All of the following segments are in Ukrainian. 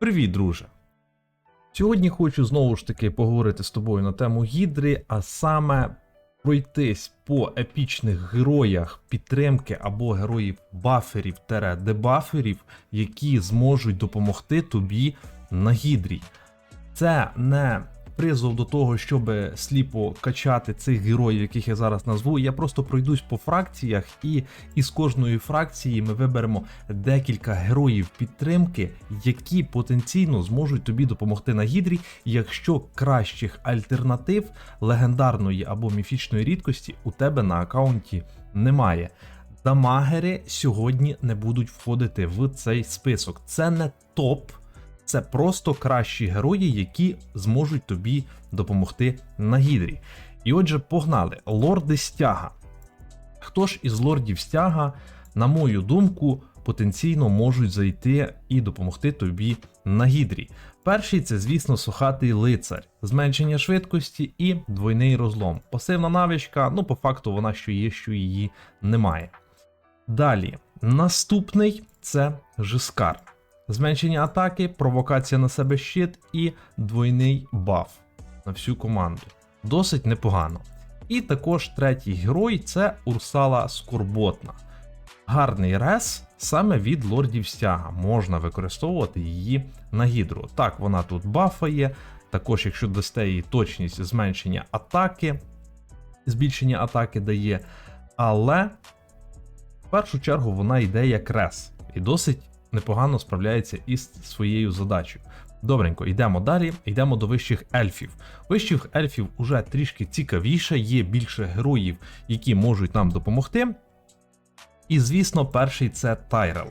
Привіт, друже! Сьогодні хочу знову ж таки поговорити з тобою на тему Гідри, а саме пройтись по епічних героях підтримки або героїв баферів дебаферів, які зможуть допомогти тобі на Гідрі. Це не призов до того, щоб сліпо качати цих героїв, яких я зараз назву. Я просто пройдусь по фракціях, і із кожної фракції ми виберемо декілька героїв підтримки, які потенційно зможуть тобі допомогти на гідрі, якщо кращих альтернатив легендарної або міфічної рідкості у тебе на аккаунті немає. Дамагери сьогодні не будуть входити в цей список. Це не топ. Це просто кращі герої, які зможуть тобі допомогти на гідрі. І отже, погнали. Лорди стяга. Хто ж із лордів стяга, на мою думку, потенційно можуть зайти і допомогти тобі на гідрі? Перший це, звісно, сухатий лицар, зменшення швидкості і двойний розлом. Пасивна навичка, ну, по факту, вона що є, що її немає. Далі, наступний це Жискар. Зменшення атаки, провокація на себе щит і двойний баф на всю команду. Досить непогано. І також третій герой це Урсала Скорботна. Гарний рес саме від лордів стяга. Можна використовувати її на гідру. Так, вона тут бафає. Також, якщо дасте їй точність зменшення атаки, збільшення атаки дає. Але в першу чергу вона йде як рес. І досить непогано справляється із своєю задачею. Добренько, йдемо далі, йдемо до вищих ельфів. Вищих ельфів уже трішки цікавіше, є більше героїв, які можуть нам допомогти. І, звісно, перший це Тайрел.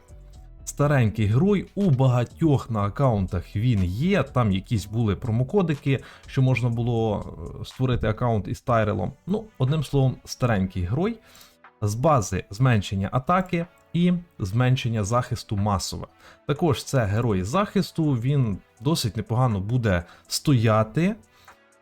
Старенький герой, у багатьох на аккаунтах він є. Там якісь були промокодики, що можна було е, створити аккаунт із Тайрелом. Ну, одним словом, старенький герой. З бази зменшення атаки і зменшення захисту масове. Також це герой захисту, він досить непогано буде стояти,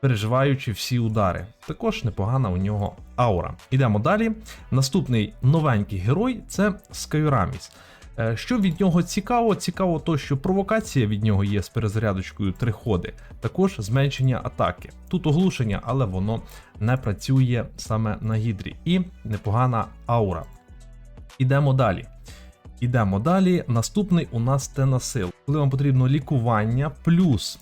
переживаючи всі удари. Також непогана у нього аура. Ідемо далі. Наступний новенький герой це Скайраміс. Е, Що від нього цікаво? Цікаво то, що провокація від нього є з перезарядочкою три ходи, також зменшення атаки. Тут оглушення, але воно не працює саме на гідрі. І непогана аура. Ідемо далі. Ідемо далі. Наступний у нас тенасил. Коли вам потрібно лікування плюс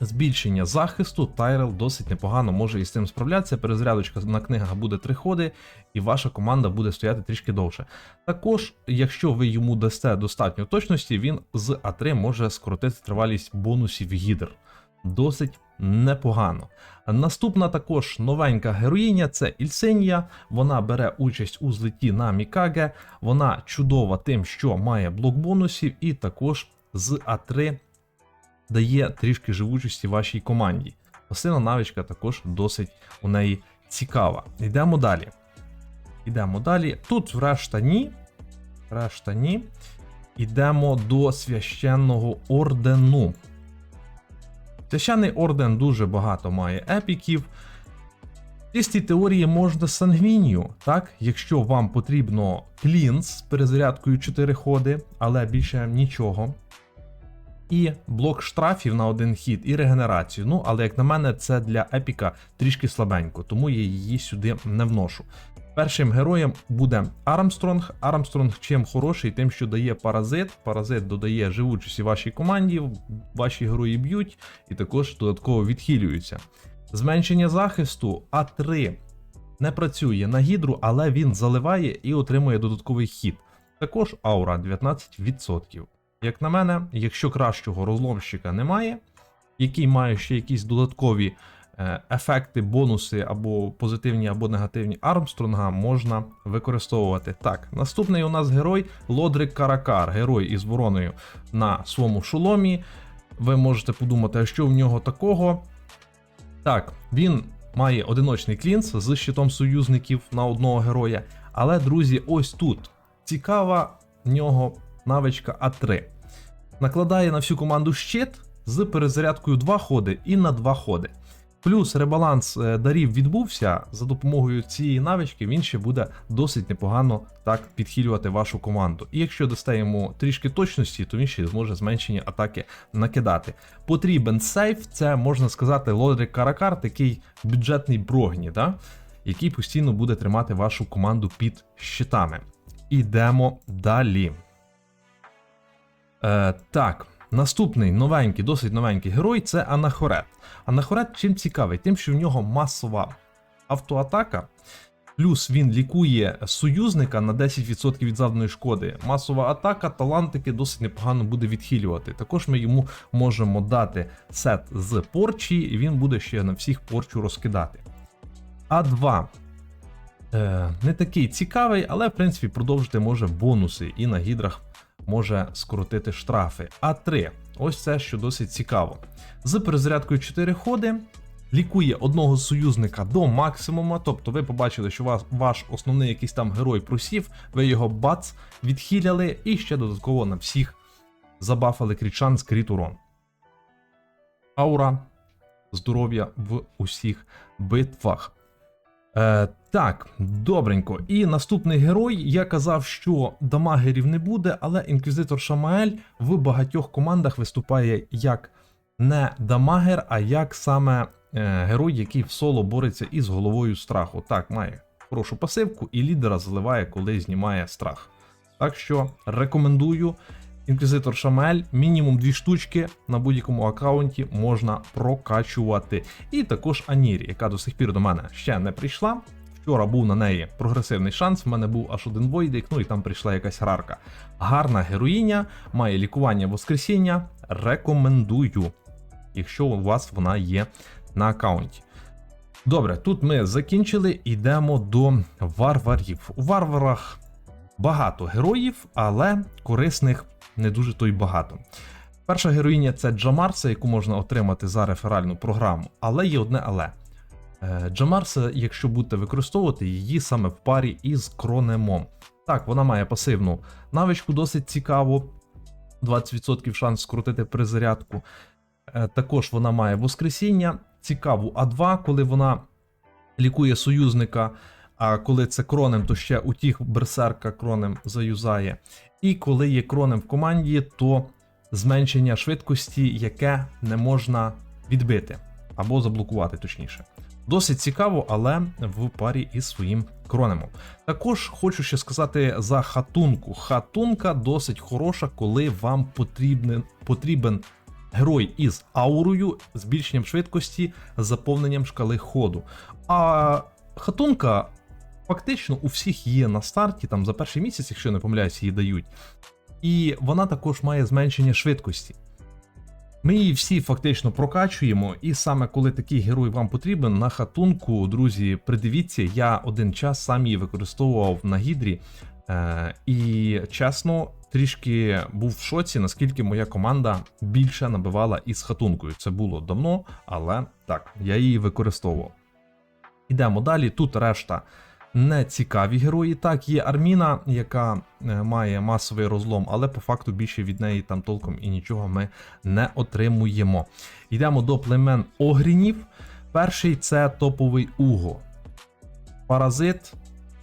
збільшення захисту, Тайрел досить непогано може із цим справлятися. Перезарядочка на книгах буде три ходи, і ваша команда буде стояти трішки довше. Також, якщо ви йому дасте достатньо точності, він з А3 може скоротити тривалість бонусів гідр. Досить непогано. Наступна також новенька героїня це Ільсенія. Вона бере участь у злеті на Мікаге. Вона чудова тим, що має блок бонусів, і також з А3 дає трішки живучості вашій команді. Пасивна навичка також досить у неї цікава. Йдемо далі. Йдемо далі. Тут решта ні. Решта ні. Йдемо до священного ордену. Священний орден дуже багато має епіків. В чистій теорії можна сангвінію, так? Якщо вам потрібно клінс з перезарядкою 4 ходи, але більше нічого. І блок штрафів на один хід, і регенерацію. Ну, але як на мене, це для епіка трішки слабенько, тому я її сюди не вношу. Першим героєм буде Армстронг. Армстронг чим хороший, тим, що дає паразит. Паразит додає живучості вашій команді, ваші герої б'ють і також додатково відхилюються. Зменшення захисту А3 не працює на гідру, але він заливає і отримує додатковий хід. Також аура 19%. Як на мене, якщо кращого розломщика немає, який має ще якісь додаткові ефекти, бонуси або позитивні, або негативні Армстронга, можна використовувати. Так, наступний у нас герой Лодрик Каракар, герой із вороною на своєму шоломі. Ви можете подумати, а що в нього такого? Так, він має одиночний клінс з щитом союзників на одного героя. Але, друзі, ось тут цікава в нього навичка А3. Накладає на всю команду щит з перезарядкою 2 ходи і на 2 ходи. Плюс ребаланс е, дарів відбувся за допомогою цієї навички. Він ще буде досить непогано так підхилювати вашу команду. І якщо дасте йому трішки точності, то він ще зможе зменшені атаки накидати. Потрібен сейф, це можна сказати, Лодрик Каракар, такий бюджетний брогні, да? який постійно буде тримати вашу команду під щитами. Ідемо далі. Е, так, наступний новенький, досить новенький герой це Анахорет. Анахорет чим цікавий? Тим, що в нього масова автоатака, плюс він лікує союзника на 10% від завданої шкоди. Масова атака, талантики досить непогано буде відхилювати. Також ми йому можемо дати сет з порчі, і він буде ще на всіх порчу розкидати. А2. Е, не такий цікавий, але в принципі продовжити може бонуси і на гідрах може скоротити штрафи. А3. Ось це що досить цікаво. З перезарядкою 4 ходи. Лікує одного союзника до максимума, тобто ви побачили, що вас, ваш основний якийсь там герой просів, ви його бац відхиляли і ще додатково на всіх забафали крічан з кріт урон. Аура здоров'я в усіх битвах. Е, так, добренько. І наступний герой. Я казав, що дамагерів не буде, але інквізитор Шамаель в багатьох командах виступає як не дамагер, а як саме е, герой, який в соло бореться із головою страху. Так, має хорошу пасивку і лідера заливає, коли знімає страх. Так що рекомендую. Інквізитор Шамель, мінімум дві штучки на будь-якому аккаунті можна прокачувати. І також Анірі, яка до сих пір до мене ще не прийшла. Вчора був на неї прогресивний шанс. В мене був аж один войдик, ну і там прийшла якась грарка. Гарна героїня, має лікування воскресіння. Рекомендую, якщо у вас вона є на аккаунті. Добре, тут ми закінчили, йдемо до варварів. У варварах багато героїв, але корисних не дуже то й багато. Перша героїня це Джамарса, яку можна отримати за реферальну програму, але є одне але. Е, Джамарса, якщо будете використовувати її саме в парі із кронемом. Так, вона має пасивну навичку, досить цікаву. 20% шанс скрутити перезарядку. Е, Також вона має воскресіння, цікаву А2, коли вона лікує союзника. А коли це кронем, то ще утіх берсерка кронем заюзає. І коли є кронем в команді, то зменшення швидкості, яке не можна відбити або заблокувати, точніше. Досить цікаво, але в парі із своїм кронемом. Також хочу ще сказати за хатунку. Хатунка досить хороша, коли вам потрібен, потрібен герой із аурою, збільшенням швидкості, заповненням шкали ходу. А хатунка фактично у всіх є на старті, там за перший місяць, якщо не помиляюсь, її дають. І вона також має зменшення швидкості. Ми її всі фактично прокачуємо, і саме коли такий герой вам потрібен, на хатунку, друзі, придивіться, я один час сам її використовував на гідрі. Е, і чесно, трішки був в шоці, наскільки моя команда більше набивала із хатункою. Це було давно, але так, я її використовував. Ідемо далі. Тут решта не цікаві герої. Так, є Арміна, яка е, має масовий розлом, але по факту більше від неї там толком і нічого ми не отримуємо. Йдемо до племен Огрінів. Перший це топовий Уго. Паразит,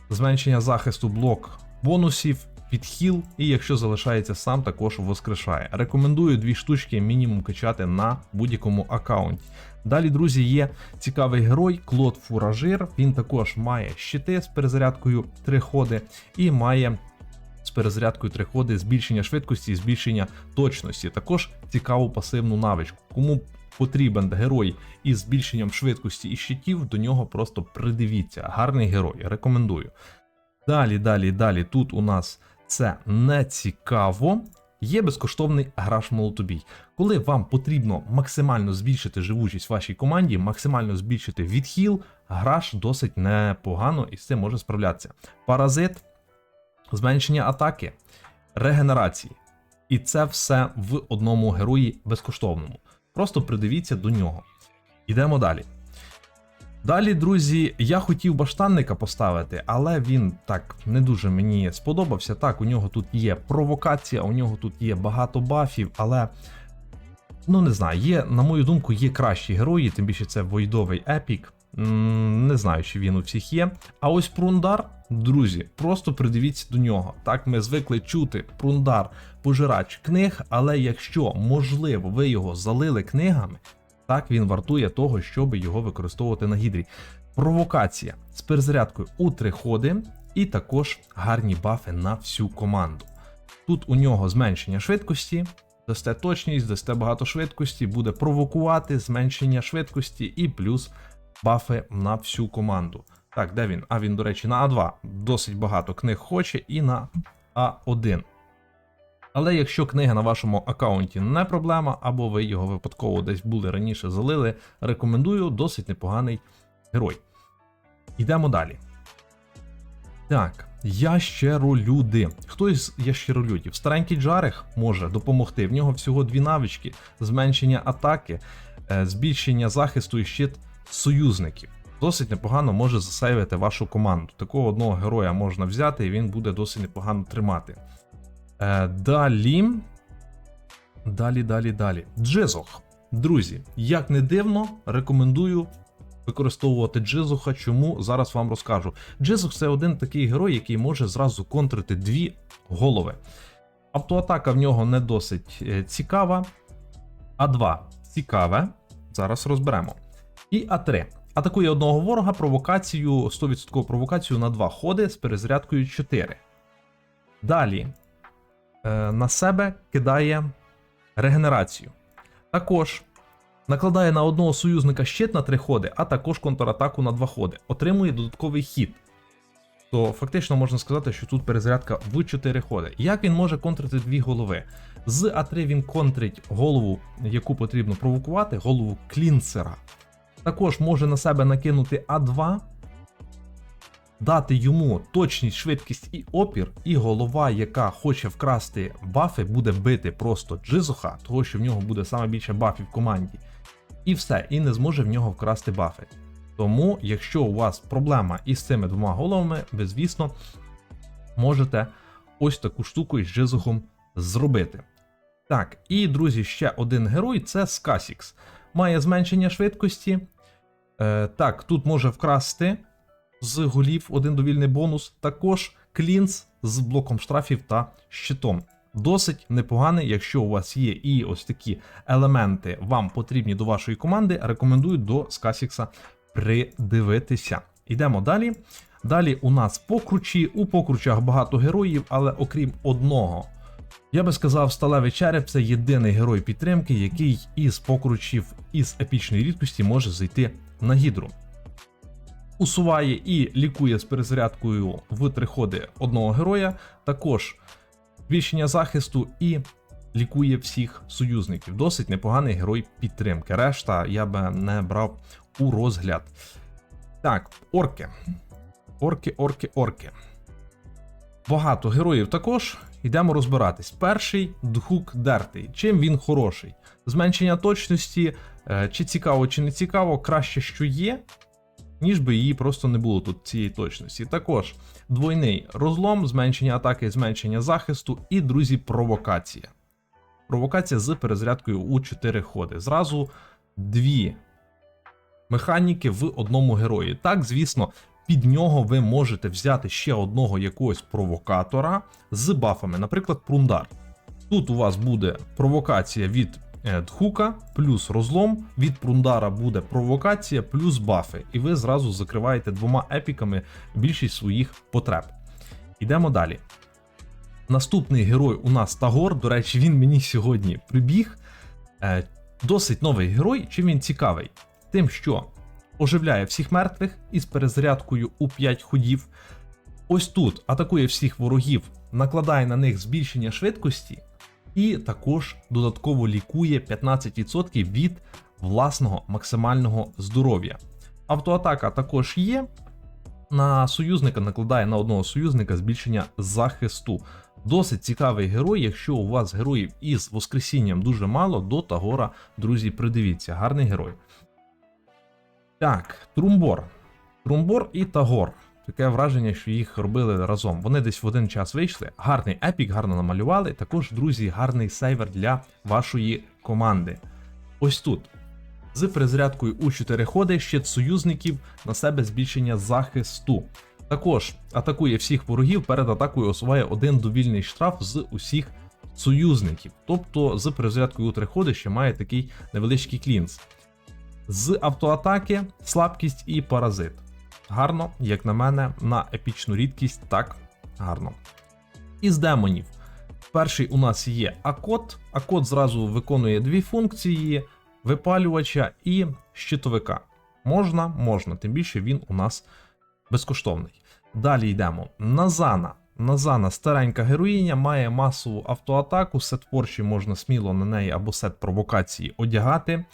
зменшення захисту блок бонусів, підхіл, і якщо залишається сам, також воскрешає. Рекомендую дві штучки мінімум качати на будь-якому аккаунті. Далі, друзі, є цікавий герой Клод Фуражир. Він також має щити з перезарядкою 3 ходи і має з перезарядкою 3 ходи збільшення швидкості і збільшення точності. Також цікаву пасивну навичку. Кому потрібен герой із збільшенням швидкості і щитів, до нього просто придивіться. Гарний герой, рекомендую. Далі, далі, далі. Тут у нас це не цікаво. Є безкоштовний граш молотобій. Коли вам потрібно максимально збільшити живучість в вашій команді, максимально збільшити відхіл, граш досить непогано і з цим може справлятися. Паразит, зменшення атаки, регенерації. І це все в одному герої безкоштовному. Просто придивіться до нього. Йдемо далі. Далі, друзі, я хотів баштанника поставити, але він так не дуже мені сподобався. Так, у нього тут є провокація, у нього тут є багато бафів, але Ну, не знаю, є, на мою думку, є кращі герої, тим більше це войдовий епік. Не знаю, чи він у всіх є. А ось Прундар, друзі, просто придивіться до нього. Так ми звикли чути Прундар, пожирач книг, але якщо, можливо, ви його залили книгами, так він вартує того, щоб його використовувати на гідрі. Провокація з перезарядкою у три ходи, і також гарні бафи на всю команду. Тут у нього зменшення швидкості, дасте точність, дасте багато швидкості, буде провокувати зменшення швидкості і плюс бафи на всю команду. Так, де він? А він, до речі, на А2. Досить багато книг хоче і на А1. Але якщо книга на вашому аккаунті не проблема, або ви його випадково десь були раніше залили, рекомендую досить непоганий герой. Йдемо далі. Так, ящеролюди. Хто із ящеролюдів? Старенький Джарих може допомогти. В нього всього дві навички: зменшення атаки, е, збільшення захисту і щит союзників. Досить непогано може засейвити вашу команду. Такого одного героя можна взяти, і він буде досить непогано тримати. Е, далі. Далі, далі, далі. Джизох. Друзі, як не дивно, рекомендую використовувати Джизуха. Чому зараз вам розкажу. Джизух це один такий герой, який може зразу контрити дві голови. Автоатака в нього не досить е, цікава. А2 цікаве. Зараз розберемо. І А3. Атакує одного ворога провокацію, 100% провокацію на 2 ходи з перезарядкою 4. Далі на себе кидає регенерацію. Також накладає на одного союзника щит на 3 ходи, а також контратаку на 2 ходи. Отримує додатковий хід. То фактично можна сказати, що тут перезарядка в 4 ходи. Як він може контрити дві голови? З А3 він контрить голову, яку потрібно провокувати, голову клінсера. Також може на себе накинути А2, дати йому точність, швидкість і опір, і голова, яка хоче вкрасти бафи, буде бити просто Джизуха, того що в нього буде саме більше бафів в команді. І все, і не зможе в нього вкрасти бафи. Тому, якщо у вас проблема із цими двома головами, ви, звісно, можете ось таку штуку із Джизухом зробити. Так, і друзі, ще один герой це Скасікс. Має зменшення швидкості. Е, так, тут може вкрасти з голів один довільний бонус. Також клінс з блоком штрафів та щитом. Досить непоганий, якщо у вас є і ось такі елементи вам потрібні до вашої команди, рекомендую до Скасікса придивитися. Йдемо далі. Далі у нас покручі. У покручах багато героїв, але окрім одного. Я би сказав, сталевий череп це єдиний герой підтримки, який із покручів із епічної рідкості може зайти на гідру. Усуває і лікує з перезарядкою в три ходи одного героя, також збільшення захисту і лікує всіх союзників. Досить непоганий герой підтримки. Решта я би не брав у розгляд. Так, орки. Орки, орки, орки. Багато героїв також. Йдемо розбиратись. Перший Дхук Дертий. Чим він хороший? Зменшення точності, е, чи цікаво, чи не цікаво, краще, що є, ніж би її просто не було тут цієї точності. Також двойний розлом, зменшення атаки, зменшення захисту і, друзі, провокація. Провокація з перезарядкою у 4 ходи. Зразу дві механіки в одному герої. Так, звісно, під нього ви можете взяти ще одного якогось провокатора з бафами, наприклад, прундар. Тут у вас буде провокація від Дхука, плюс розлом, від прундара буде провокація, плюс бафи. І ви зразу закриваєте двома епіками більшість своїх потреб. Йдемо далі. Наступний герой у нас Тагор. До речі, він мені сьогодні прибіг. Е, Досить новий герой. Чим він цікавий? Тим, що оживляє всіх мертвих із перезарядкою у 5 ходів. Ось тут атакує всіх ворогів, накладає на них збільшення швидкості, і також додатково лікує 15% від власного максимального здоров'я. Автоатака також є. На союзника накладає на одного союзника збільшення захисту. Досить цікавий герой. Якщо у вас героїв із Воскресінням дуже мало, до Тагора, друзі, придивіться, гарний герой. Так, Трумбор. Трумбор і Тагор. Таке враження, що їх робили разом. Вони десь в один час вийшли. Гарний епік, гарно намалювали. Також, друзі, гарний сейвер для вашої команди. ось тут. З перезарядкою у 4 ходи щит союзників на себе збільшення захисту. Також атакує всіх ворогів перед атакою усуває один довільний штраф з усіх союзників. Тобто з перезарядкою у 3 ходи ще має такий невеличкий клінс. З автоатаки, слабкість і паразит. Гарно, як на мене, на епічну рідкість так гарно. Із демонів. Перший у нас є Акот. Акот зразу виконує дві функції: випалювача і щитовика. Можна, можна, тим більше він у нас безкоштовний. Далі йдемо. Назана. Назана старенька героїня, має масову автоатаку, сет порчі можна сміло на неї або сет провокації одягати.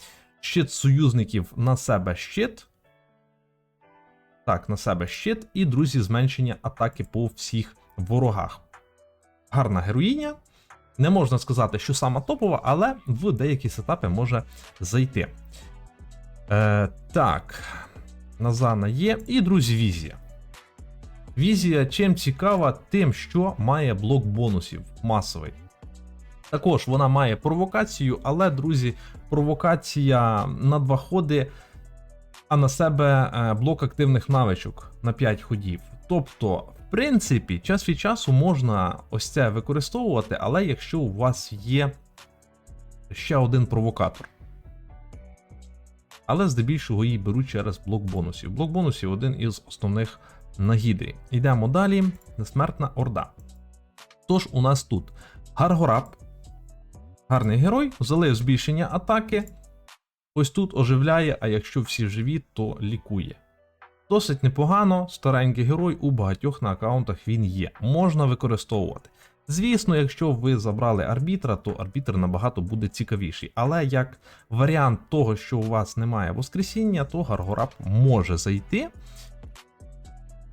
Щит союзників на себе щит. Так, на себе щит. І, друзі, зменшення атаки по всіх ворогах. Гарна героїня. Не можна сказати, що сама топова, але в деякі сетапи може зайти. Е, Так, Назана є. І, друзі, візія. Візія чим цікава, тим, що має блок бонусів масовий. Також вона має провокацію, але, друзі, провокація на два ходи, а на себе е, блок активних навичок на 5 ходів. Тобто, в принципі, час від часу можна ось це використовувати, але якщо у вас є ще один провокатор. Але здебільшого її беруть через блок бонусів. Блок бонусів один із основних на гідрі. Йдемо далі. Несмертна орда. Тож у нас тут Гаргораб, гарний герой, залив збільшення атаки. Ось тут оживляє, а якщо всі живі, то лікує. Досить непогано, старенький герой у багатьох на аккаунтах він є. Можна використовувати. Звісно, якщо ви забрали арбітра, то арбітр набагато буде цікавіший. Але як варіант того, що у вас немає воскресіння, то Гаргораб може зайти.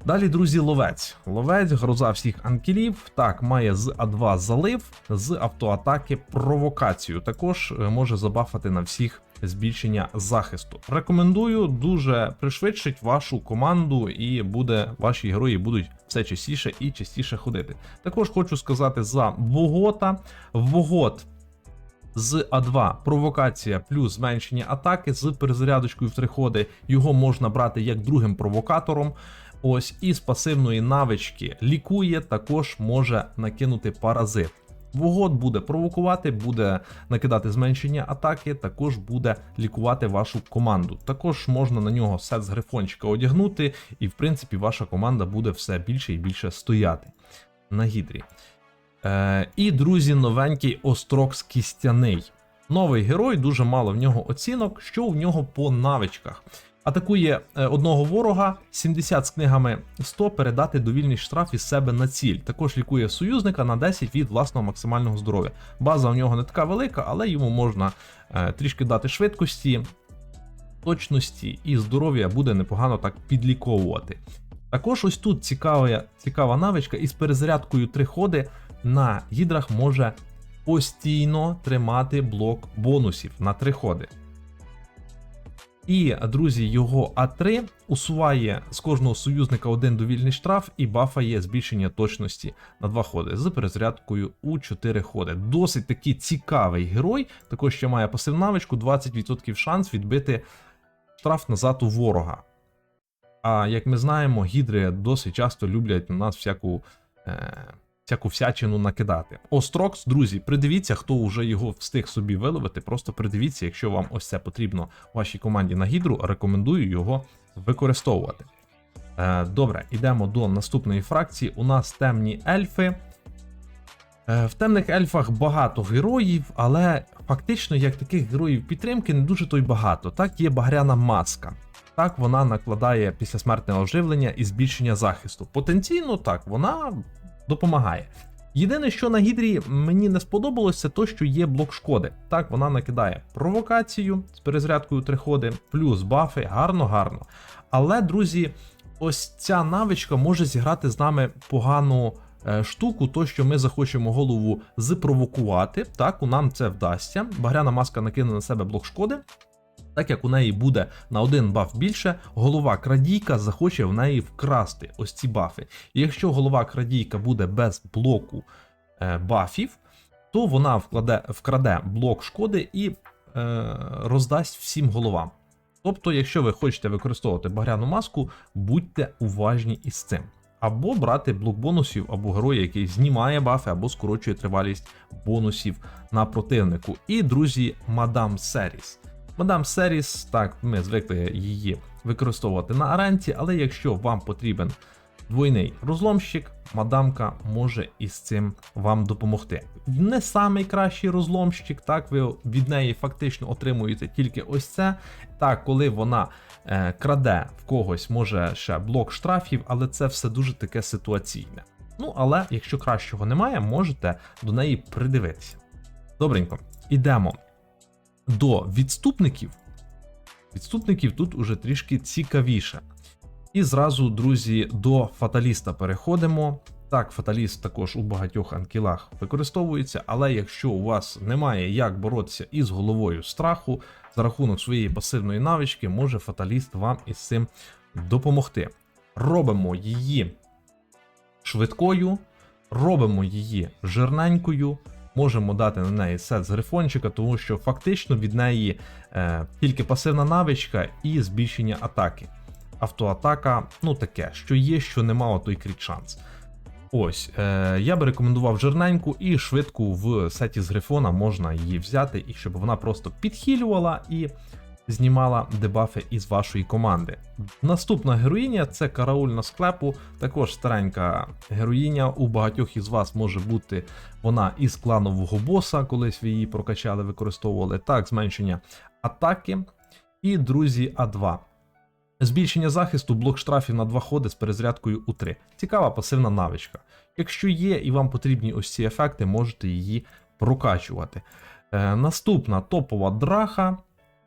Далі, друзі, ловець. Ловець, гроза всіх анкілів. Так, має з А2 залив, з автоатаки провокацію. Також е, може забафати на всіх збільшення захисту. Рекомендую, дуже пришвидшить вашу команду, і буде ваші герої будуть все частіше і частіше ходити. Також хочу сказати за Вогота. Вогот. З А2 провокація плюс зменшення атаки з перезарядочкою в три ходи. Його можна брати як другим провокатором. Ось із пасивної навички лікує, також може накинути паразит. Вогод буде провокувати, буде накидати зменшення атаки, також буде лікувати вашу команду. Також можна на нього сет з грифончика одягнути, і в принципі ваша команда буде все більше і більше стояти на гідрі. Е, І, друзі, новенький острок з кістяний. Новий герой, дуже мало в нього оцінок, що в нього по навичках. Атакує е, одного ворога, 70 з книгами 100 передати довільний штраф із себе на ціль. Також лікує союзника на 10 від власного максимального здоров'я. База у нього не така велика, але йому можна е, трішки дати швидкості, точності і здоров'я буде непогано так підліковувати. Також ось тут цікава, цікава навичка із перезарядкою 3 ходи на гідрах може постійно тримати блок бонусів на 3 ходи. І, друзі, його А3 усуває з кожного союзника один довільний штраф і бафає збільшення точності на 2 ходи з перезарядкою у 4 ходи. Досить такий цікавий герой. Також ще має пасивну навичку, 20% шанс відбити штраф назад у ворога. А як ми знаємо, гідри досить часто люблять на нас всяку. Е всяку всячину накидати. Острокс, друзі, придивіться, хто вже його встиг собі виловити. Просто придивіться, якщо вам ось це потрібно вашій команді на гідру, рекомендую його використовувати. Е, Добре, йдемо до наступної фракції. У нас темні ельфи. Е, в темних ельфах багато героїв, але фактично, як таких героїв підтримки, не дуже то й багато. Так, є багряна маска. Так, вона накладає післясмертне оживлення і збільшення захисту. Потенційно, так, вона допомагає. Єдине, що на гідрі мені не сподобалось, це то, що є блок шкоди. Так, вона накидає провокацію з перезарядкою три ходи, плюс бафи, гарно-гарно. Але, друзі, ось ця навичка може зіграти з нами погану е, штуку, то що ми захочемо голову запровокувати. Так, у нам це вдасться. Багряна маска накине на себе блок шкоди. Так як у неї буде на один баф більше, голова крадійка захоче в неї вкрасти ось ці бафи. І якщо голова крадійка буде без блоку е, бафів, то вона вкладе, вкраде блок шкоди і е, роздасть всім головам. Тобто, якщо ви хочете використовувати багряну маску, будьте уважні із цим. Або брати блок бонусів, або героя, який знімає бафи, або скорочує тривалість бонусів на противнику. І, друзі, Мадам Серіс. Мадам Серіс, так, ми звикли її використовувати на аренці, але якщо вам потрібен двойний розломщик, мадамка може із цим вам допомогти. Не самий кращий розломщик, так, ви від неї фактично отримуєте тільки ось це. Так, коли вона е, краде в когось, може ще блок штрафів, але це все дуже таке ситуаційне. Ну, але якщо кращого немає, можете до неї придивитися. Добренько, ідемо до відступників. Відступників тут уже трішки цікавіше. І зразу, друзі, до фаталіста переходимо. Так, фаталіст також у багатьох анкілах використовується, але якщо у вас немає як боротися із головою страху за рахунок своєї пасивної навички, може фаталіст вам із цим допомогти. Робимо її швидкою, робимо її жирненькою. Можемо дати на неї сет з грифончика, тому що фактично від неї е, тільки пасивна навичка і збільшення атаки. Автоатака, ну таке, що є, що нема, той кріт шанс. Ось, е, я би рекомендував жирненьку і швидку в сеті з грифона можна її взяти, і щоб вона просто підхилювала і знімала дебафи із вашої команди. Наступна героїня це караульна склепу, також старенька героїня. У багатьох із вас може бути вона із кланового боса, колись ви її прокачали, використовували. Так, зменшення атаки. І друзі, А2. Збільшення захисту, блок штрафів на 2 ходи з перезарядкою у 3. Цікава пасивна навичка. Якщо є і вам потрібні ось ці ефекти, можете її прокачувати. Е, наступна топова драха,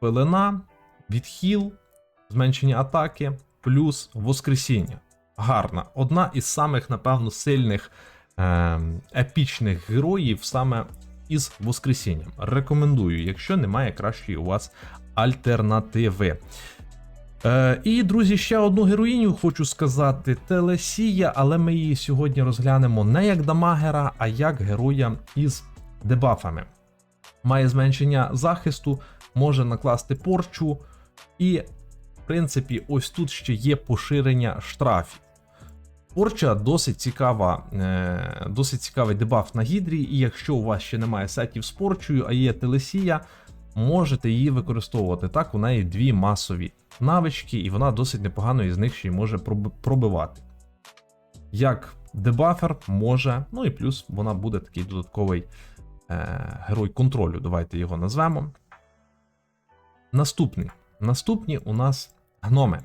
пелена, відхіл, зменшення атаки, плюс воскресіння. Гарна. Одна із самих, напевно, сильних е, епічних героїв саме із воскресінням. Рекомендую, якщо немає кращої у вас альтернативи. Е, і, друзі, ще одну героїню хочу сказати: Телесія, але ми її сьогодні розглянемо не як дамагера, а як героя із дебафами. Має зменшення захисту, може накласти порчу, і, в принципі, ось тут ще є поширення штрафів. Порча досить цікава, е, досить цікавий дебаф на гідрі, і якщо у вас ще немає сетів з порчею, а є телесія, можете її використовувати. Так, у неї дві масові навички, і вона досить непогано із них ще й може пробивати. Як дебафер може, ну і плюс вона буде такий додатковий герой контролю. Давайте його назвемо. Наступний. Наступні у нас гноми.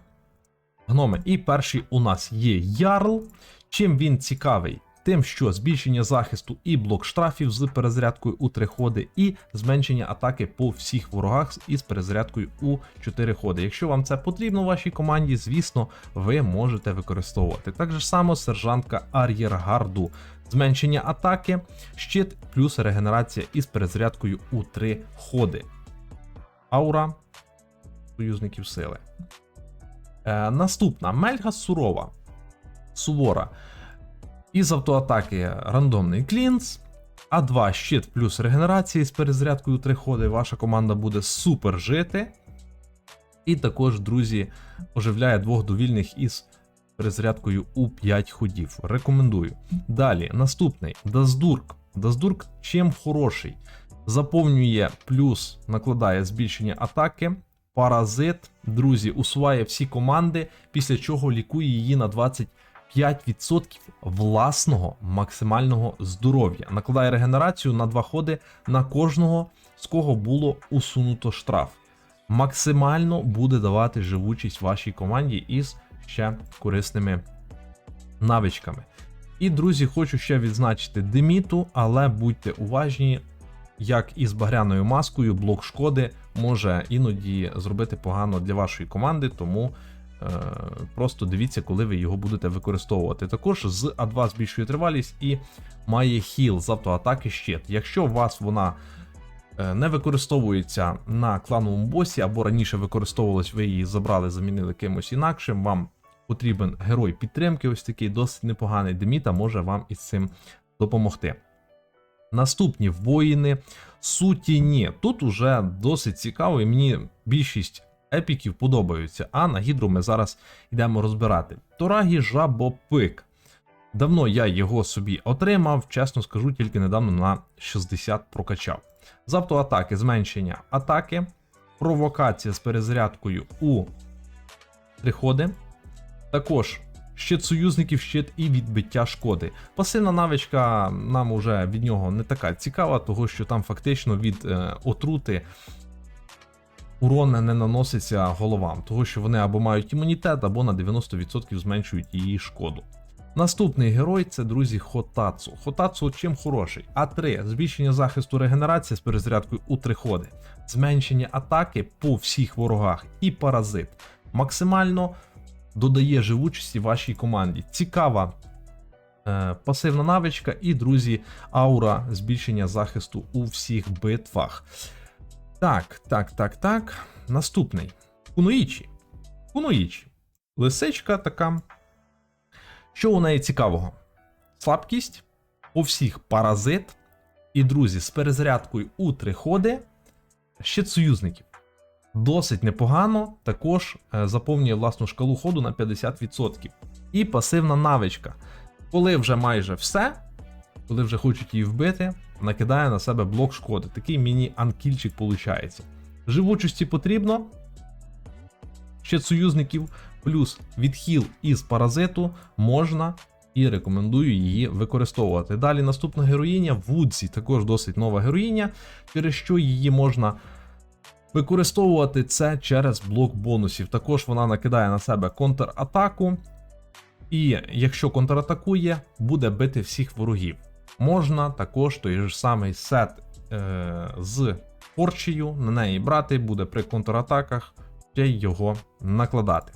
Гноми. І перший у нас є Ярл. Чим він цікавий? Тим, що збільшення захисту і блок штрафів з перезарядкою у 3 ходи, і зменшення атаки по всіх ворогах із перезарядкою у 4 ходи. Якщо вам це потрібно в вашій команді, звісно, ви можете використовувати. Так же само сержантка Ар'єргарду. Зменшення атаки, щит плюс регенерація із перезарядкою у 3 ходи. Аура союзників сили. Е, наступна Мельга сурова. Сувора. Із автоатаки рандомний клінс. А2 щит плюс регенерації з перезарядкою 3 ходи. Ваша команда буде супер жити. І також, друзі, оживляє двох довільних із перезарядкою у 5 ходів. Рекомендую. Далі, наступний Даздурк. Даздурк чим хороший? Заповнює плюс, накладає збільшення атаки. Паразит, друзі, усуває всі команди, після чого лікує її на 25% власного максимального здоров'я. Накладає регенерацію на два ходи на кожного, з кого було усунуто штраф. Максимально буде давати живучість вашій команді із ще корисними навичками. І, друзі, хочу ще відзначити Деміту, але будьте уважні, як із багряною маскою, блок шкоди може іноді зробити погано для вашої команди, тому е, просто дивіться, коли ви його будете використовувати. Також з А2 збільшує тривалість і має хіл з автоатаки щит. Якщо у вас вона е, не використовується на клановому босі, або раніше використовувалась, ви її забрали, замінили кимось інакшим, вам потрібен герой підтримки, ось такий досить непоганий Деміта може вам із цим допомогти. Наступні воїни сутіні. Тут уже досить цікаво, і мені більшість епіків подобаються. А на гідру ми зараз йдемо розбирати. Торагі жабопик. Давно я його собі отримав, чесно скажу, тільки недавно на 60 прокачав. З автоатаки зменшення атаки, провокація з перезарядкою у три ходи. Також щит союзників, щит і відбиття шкоди. Пасивна навичка нам уже від нього не така цікава, того що там фактично від е, отрути урон не наноситься головам, того що вони або мають імунітет, або на 90% зменшують її шкоду. Наступний герой це, друзі, Хотацу. Хотацу чим хороший? А3 збільшення захисту регенерації з перезарядкою у 3 ходи, зменшення атаки по всіх ворогах і паразит. Максимально додає живучості вашій команді. Цікава е, пасивна навичка, і, друзі, аура збільшення захисту у всіх битвах. Так, так, так, так. Наступний. Кунуїчі. Кунуїчі. Лисичка така. Що у неї цікавого? Слабкість, у всіх паразит. І, друзі, з перезарядкою у три ходи. Щит союзників. Досить непогано, також е, заповнює власну шкалу ходу на 50%. І пасивна навичка. Коли вже майже все, коли вже хочуть її вбити, накидає на себе блок шкоди. Такий міні-анкільчик виходить. Живучості потрібно. Ще союзників, плюс відхил із паразиту можна і рекомендую її використовувати. Далі наступна героїня Вудзі, також досить нова героїня, через що її можна використовувати це через блок бонусів. Також вона накидає на себе контратаку. І якщо контратакує, буде бити всіх ворогів. Можна також той ж самий сет е, з порчею на неї брати, буде при контратаках ще й його накладати.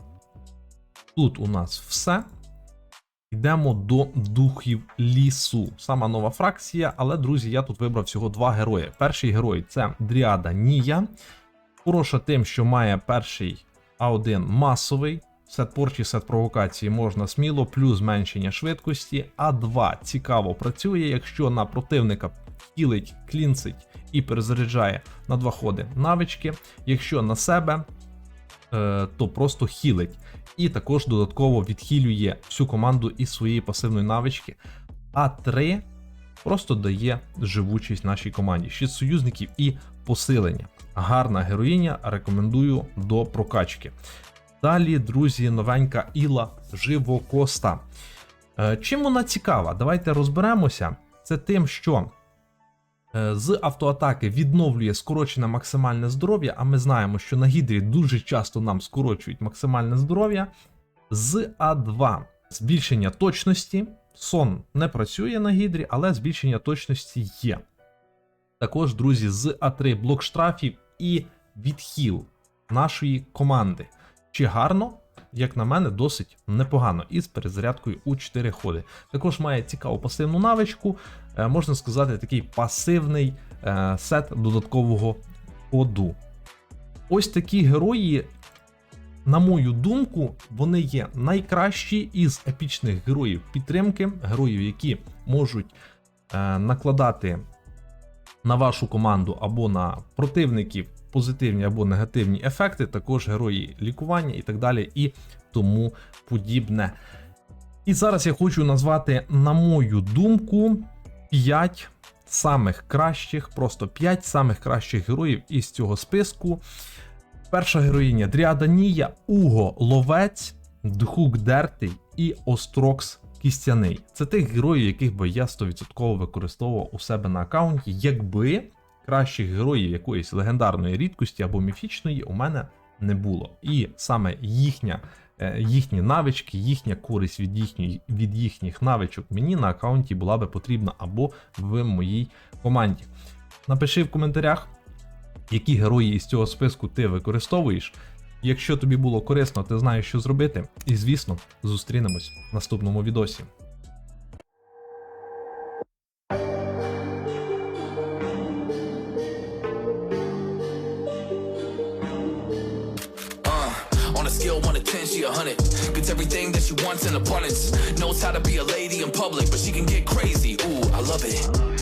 Тут у нас все. Йдемо до духів лісу. Сама нова фракція, але, друзі, я тут вибрав всього два герої. Перший герой це Дріада Нія. Хороша тим, що має перший А1 масовий. Сет порчі, сет провокації можна сміло, плюс зменшення швидкості. А2 цікаво працює, якщо на противника хілить, клінцить і перезаряджає на два ходи навички. Якщо на себе, е, то просто хілить. І також додатково відхилює всю команду із своєї пасивної навички. А3 просто дає живучість нашій команді. 6 союзників і посилення. Гарна героїня, рекомендую до прокачки. Далі, друзі, новенька Іла Живокоста. Е, чим вона цікава? Давайте розберемося. Це тим, що е, з автоатаки відновлює скорочене максимальне здоров'я, а ми знаємо, що на гідрі дуже часто нам скорочують максимальне здоров'я. З А2 збільшення точності. Сон не працює на гідрі, але збільшення точності є. Також, друзі, з А3 блок штрафів і відхил нашої команди. Чи гарно, як на мене, досить непогано із перезарядкою у 4 ходи. Також має цікаву пасивну навичку, е, можна сказати, такий пасивний е, сет додаткового ходу. Ось такі герої, на мою думку, вони є найкращі із епічних героїв підтримки, героїв, які можуть е, накладати на вашу команду або на противників позитивні або негативні ефекти, також герої лікування і так далі, і тому подібне. І зараз я хочу назвати, на мою думку, 5 самих кращих, просто 5 самих кращих героїв із цього списку. Перша героїня Дріада Нія, Уго Ловець, Дхук Дертий і Острокс Кістяний. Це тих героїв, яких би я 100% використовував у себе на аккаунті, якби кращих героїв якоїсь легендарної рідкості або міфічної у мене не було. І саме їхня, е, їхні навички, їхня користь від їхньої, від їхніх навичок мені на аккаунті була би потрібна або в моїй команді. Напиши в коментарях, які герої із цього списку ти використовуєш. Якщо тобі було корисно, ти знаєш, що зробити. І звісно, зустрінемось в наступному відосі. Uh, on a scale 1 to 10, she a 100. Gets everything that she wants in abundance. Knows how to be a lady in public, but she can get crazy. Ooh, I love it.